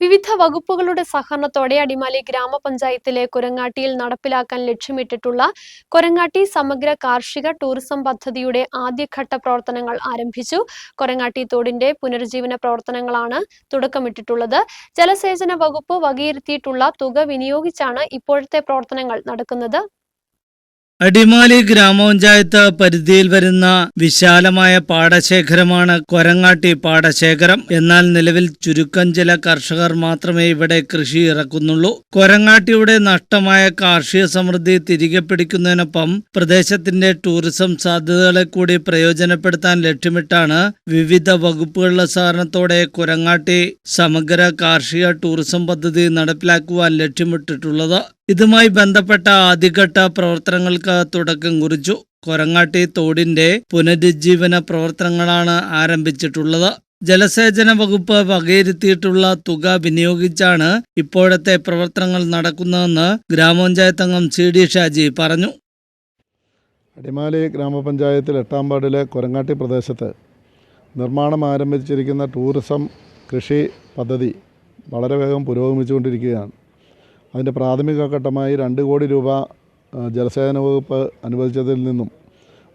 വിവിധ വകുപ്പുകളുടെ സഹകരണത്തോടെ അടിമാലി ഗ്രാമപഞ്ചായത്തിലെ കുരങ്ങാട്ടിയിൽ നടപ്പിലാക്കാൻ ലക്ഷ്യമിട്ടിട്ടുള്ള കൊരങ്ങാട്ടി സമഗ്ര കാർഷിക ടൂറിസം പദ്ധതിയുടെ ആദ്യഘട്ട പ്രവർത്തനങ്ങൾ ആരംഭിച്ചു. കൊരങ്ങാട്ടി തോടിന്റെ പുനരുജ്ജീവന പ്രവർത്തനങ്ങളാണ് തുടക്കമിട്ടിട്ടുള്ളത്. ജലസേചന വകുപ്പ് വകയിരുത്തിയിട്ടുള്ള തുക വിനിയോഗിച്ചാണ് ഇപ്പോഴത്തെ പ്രവർത്തനങ്ങൾ നടക്കുന്നത്. അടിമാലി ഗ്രാമപഞ്ചായത്ത് പരിധിയിൽ വരുന്ന വിശാലമായ പാടശേഖരമാണ് കൊരങ്ങാട്ടി പാടശേഖരം. എന്നാൽ നിലവിൽ ചുരുക്കം ചില കർഷകർ മാത്രമേ ഇവിടെ കൃഷി ഇറക്കുന്നുള്ളൂ. കൊരങ്ങാട്ടിയുടെ നഷ്ടമായ കാർഷിക സമൃദ്ധി തിരികെ പിടിക്കുന്നതിനൊപ്പം പ്രദേശത്തിന്റെ ടൂറിസം സാധ്യതകളെ കൂടി പ്രയോജനപ്പെടുത്താൻ ലക്ഷ്യമിട്ടാണ് വിവിധ വകുപ്പുകളുടെ സഹകരണത്തോടെ കൊരങ്ങാട്ടി സമഗ്ര കാർഷിക ടൂറിസം പദ്ധതി നടപ്പിലാക്കുവാൻ ലക്ഷ്യമിട്ടിട്ടുള്ളത്. ഇതുമായി ബന്ധപ്പെട്ട ആദ്യഘട്ട പ്രവർത്തനങ്ങൾക്ക് തുടക്കം കുറിച്ചു. കൊരങ്ങാട്ടി തോടിന്റെ പുനരുജ്ജീവന പ്രവർത്തനങ്ങളാണ് ആരംഭിച്ചിട്ടുള്ളത്. ജലസേചന വകുപ്പ് വകയിരുത്തിയിട്ടുള്ള തുക വിനിയോഗിച്ചാണ് ഇപ്പോഴത്തെ പ്രവർത്തനങ്ങൾ നടക്കുന്നതെന്ന് ഗ്രാമപഞ്ചായത്ത് അംഗം സി ഡി ഷാജി പറഞ്ഞു. അടിമാലി ഗ്രാമപഞ്ചായത്തിൽ എട്ടാം വാർഡിലെ കൊരങ്ങാട്ടി പ്രദേശത്ത് നിർമ്മാണം ആരംഭിച്ചിരിക്കുന്ന ടൂറിസം കൃഷി പദ്ധതി വളരെ വേഗം പുരോഗമിച്ചുകൊണ്ടിരിക്കുകയാണ്. അതിന്റെ പ്രാഥമിക ഘട്ടമായി രണ്ട് കോടി രൂപ ജലസേചന വകുപ്പ് അനുവദിച്ചതിൽ നിന്നും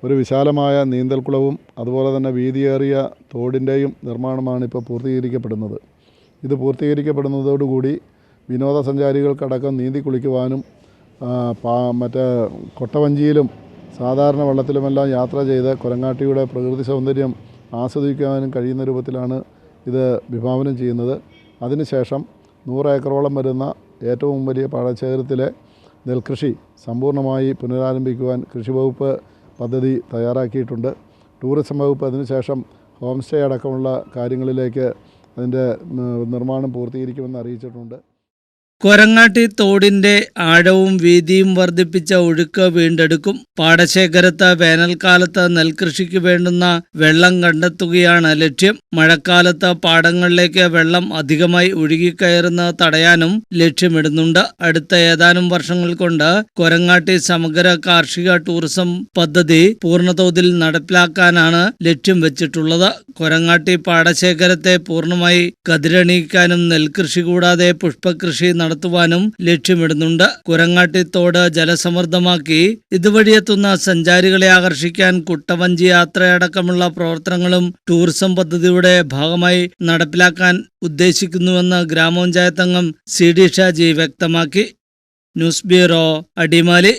ഒരു വിശാലമായ നീന്തൽക്കുളവും അതുപോലെ തന്നെ വീതിയേറിയ തോടിന്റെയും നിർമ്മാണമാണ് ഇപ്പോൾ പൂർത്തീകരിക്കപ്പെടുന്നത്. ഇത് പൂർത്തീകരിക്കപ്പെടുന്നതോടുകൂടി വിനോദസഞ്ചാരികൾക്കടക്കം നീന്തി കുളിക്കുവാനും മറ്റേ കൊട്ടവഞ്ചിയിലും സാധാരണ വെള്ളത്തിലുമെല്ലാം യാത്ര ചെയ്ത് കൊരങ്ങാട്ടിയുടെ പ്രകൃതി സൗന്ദര്യം ആസ്വദിക്കാനും കഴിയുന്ന രൂപത്തിലാണ് ഇത് വിഭാവനം ചെയ്യുന്നത്. അതിനുശേഷം നൂറ് ഏക്കറോളം വരുന്ന ഏറ്റവും വലിയ പാടശേഖരത്തിലെ നെൽകൃഷി സമ്പൂർണമായി പുനരാരംഭിക്കുവാൻ കൃഷി വകുപ്പ് പദ്ധതി തയ്യാറാക്കിയിട്ടുണ്ട്. ടൂറിസം വകുപ്പ് അതിനുശേഷം ഹോം സ്റ്റേ അടക്കമുള്ള കാര്യങ്ങളിലേക്ക് അതിന്റെ നിർമ്മാണം പൂർത്തീകരിക്കുമെന്ന് അറിയിച്ചിട്ടുണ്ട്. കൊരങ്ങാട്ടി തോടിന്റെ ആഴവും വീതിയും വർദ്ധിപ്പിച്ച ഒഴുക്ക് വീണ്ടെടുക്കും. പാടശേഖരത്ത് വേനൽക്കാലത്ത് നെൽകൃഷിക്ക് വേണ്ടുന്ന വെള്ളം കണ്ടെത്തുകയാണ് ലക്ഷ്യം. മഴക്കാലത്ത് പാടങ്ങളിലേക്ക് വെള്ളം അധികമായി ഒഴുകിക്കയറുന്ന തടയാനും ലക്ഷ്യമിടുന്നുണ്ട്. അടുത്ത ഏതാനും വർഷങ്ങൾ കൊണ്ട് കൊരങ്ങാട്ടി സമഗ്ര കാർഷിക ടൂറിസം പദ്ധതി പൂർണതോതിൽ നടപ്പിലാക്കാനാണ് ലക്ഷ്യം വെച്ചിട്ടുള്ളത്. കൊരങ്ങാട്ടി പാടശേഖരത്തെ പൂർണമായി കതിരണിയിക്കാനും നെൽകൃഷി കൂടാതെ പുഷ്പകൃഷി നടത്തുവാനും ലക്ഷ്യമിടുന്നുണ്ട്. കുരങ്ങാട്ടി തോട് ജലസമൃദ്ധമാക്കി ഇതുവഴിയെത്തുന്ന സഞ്ചാരികളെ ആകർഷിക്കാൻ കുട്ടവഞ്ചി യാത്രയടക്കമുള്ള പ്രവർത്തനങ്ങളും ടൂറിസം പദ്ധതിയുടെ ഭാഗമായി നടപ്പിലാക്കാൻ ഉദ്ദേശിക്കുന്നുവെന്ന് ഗ്രാമപഞ്ചായത്ത് അംഗം സി ഡി ഷാജി വ്യക്തമാക്കി. News bureau Adimali.